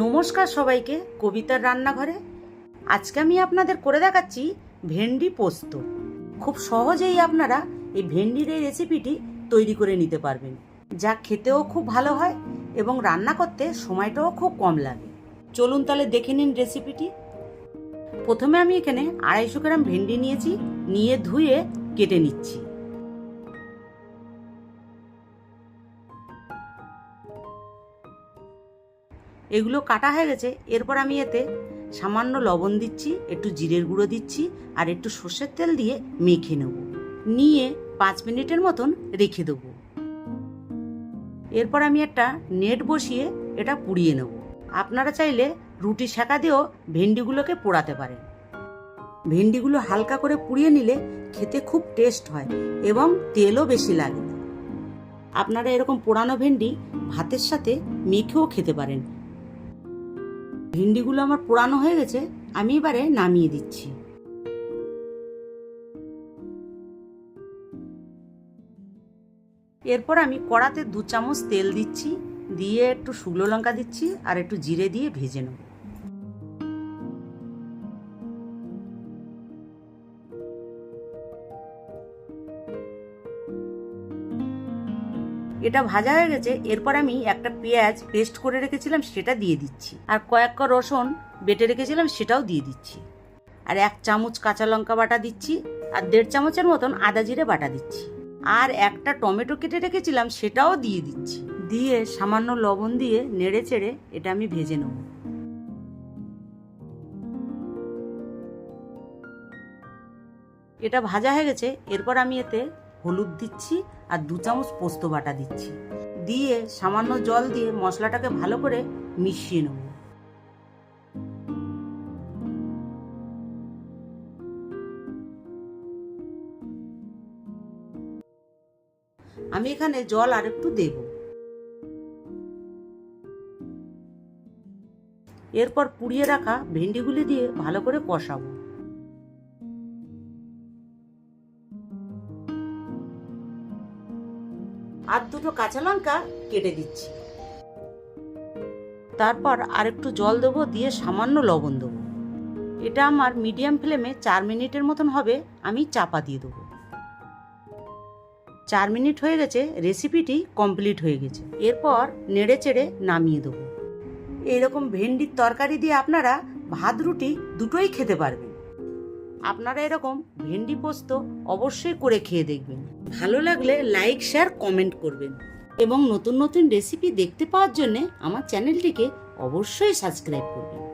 নমস্কার সবাইকে কবিতার রান্নাঘরে। আজকে আমি আপনাদের করে দেখাচ্ছি ভেন্ডি পোস্ত। খুব সহজেই আপনারা এই ভেন্ডির এই রেসিপিটি তৈরি করে নিতে পারবেন, যা খেতেও খুব ভালো হয় এবং রান্না করতে সময়টাও খুব কম লাগে। চলুন তাহলে দেখে নিন রেসিপিটি। প্রথমে আমি এখানে আড়াইশো গ্রাম ভেন্ডি নিয়েছি, নিয়ে ধুয়ে কেটে নিচ্ছি। এগুলো কাটা হয়ে গেছে। এরপর আমি এতে সামান্য লবণ দিচ্ছি, একটু জিরের গুঁড়ো দিচ্ছি আর একটু সর্ষের তেল দিয়ে মেখে নেব। নিয়ে পাঁচ মিনিটের মতন রেখে দেবো। এরপর আমি একটা নেট বসিয়ে এটা পুড়িয়ে নেব। আপনারা চাইলে রুটি শাঁকা দিয়েও ভেন্ডিগুলোকে পোড়াতে পারেন। ভেন্ডিগুলো হালকা করে পুড়িয়ে নিলে খেতে খুব টেস্ট হয় এবং তেলও বেশি লাগে। আপনারা এরকম পোড়ানো ভেন্ডি ভাতের সাথে মেখেও খেতে পারেন। ভেন্ডিগুলো আমার পোড়ানো হয়ে গেছে, আমি এবারে নামিয়ে দিচ্ছি। এরপর আমি কড়াতে দু চামচ তেল দিচ্ছি, দিয়ে একটু শুকনো লঙ্কা দিচ্ছি আর একটু জিরে দিয়ে ভেজে নেব। এটা ভাজা হয়ে গেছে, এরপর আমি একটা পেঁয়াজ পেস্ট করে রেখেছিলাম, সেটা দিয়ে দিচ্ছি। আর কয়েক রসুন বেটে রেখেছিলাম, সেটাও দিয়ে দিচ্ছি। আর এক চামচ কাঁচা লঙ্কা বাটা দিচ্ছি, আর দেড় চামচের মতন আদা জিরে বাটা দিচ্ছি। আর একটা টমেটো কেটে রেখেছিলাম, সেটাও দিয়ে দিচ্ছি। দিয়ে সামান্য লবণ দিয়ে নেড়ে চেড়ে এটা আমি ভেজে নেব। এটা ভাজা হয়ে গেছে, এরপর আমি এতে হলুদ দিচ্ছি আর দু চামচ পোস্ত বাটা দিচ্ছি। দিয়ে সামান্য জল দিয়ে মশলাটাকে ভালো করে মিশিয়ে নেব। আমি এখানে জল আর একটু দেব। এরপর পুড়িয়ে রাখা ভেন্ডিগুলি দিয়ে ভালো করে কষাবো। আর দুটো কাঁচা লঙ্কা কেটে দিচ্ছি। তারপর আর একটু জল দেবো, দিয়ে সামান্য লবণ দেবো। এটা আমার মিডিয়াম ফ্লেমে চার মিনিটের মতন হবে, আমি চাপা দিয়ে দেবো। চার মিনিট হয়ে গেছে, রেসিপিটি কমপ্লিট হয়ে গেছে। এরপর নেড়ে চেড়ে নামিয়ে দেবো। এইরকম ভেন্ডির তরকারি দিয়ে আপনারা ভাত, রুটি দুটোই খেতে পারবেন। আপনারা এরকম ভেন্ডি পোস্ত অবশ্যই করে খেয়ে দেখবেন। ভালো লাগলে লাইক শেয়ার কমেন্ট করবেন। এবং নতুন নতুন রেসিপি দেখতে পাওয়ার জন্যে আমার চ্যানেলটিকে অবশ্যই সাবস্ক্রাইব করবেন।